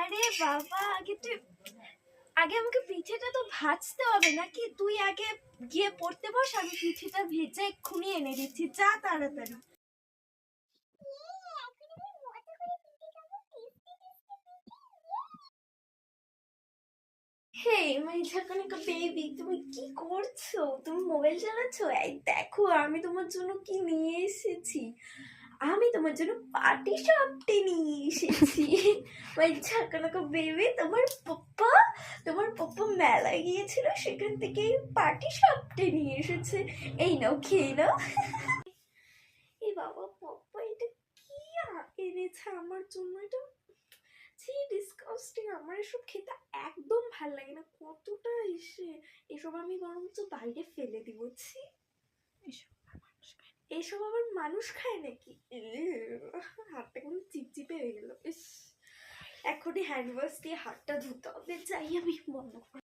আরে বাবা, আগে তুই, আগে আমাকে পিঠেটা তো ভাজতে হবে নাকি? তুই আগে গিয়ে পড়তে বস, আমি পিঠেটা ভেজে এক্ষুনি এনে দিচ্ছি। যা তাড়াতাড়ি। হে মাই ঝাঁকানিকা বেবি তুমি কি করছ? তুমি মোবাইল চালাচ্ছ? এই দেখো, আমি তোমার জন্য কি নিয়ে এসেছি? আমি তোমার জন্য পার্টি সাপটে নিয়ে এসেছি। মাই ঝাঁকানাকা বেবি তোমার পপ্পা তোমার পপ্পা মেলায় গিয়েছিল সেখান থেকে পার্টি সাপটে নিয়ে এসেছে। এই নাও খেয়ে নাও। এই বাবা পপ্পা এটা কি এনেছে আমার জন্য? এটা ছি ডিসকাস্টিং আমার এসব খেতে একদম ভালো লাগে না কতটা এসে এসব আমি বরঞ্চ বাইরে ফেলে দিব ছি। এসব আবার মানুষ খায়। নাকি? হাতটা কেমন চিপচিপে হয়ে গেল ইস। হ্যান্ড ওয়াশ দিয়ে হাতটা ধুতে হবে যাই আমি বন্ধ করে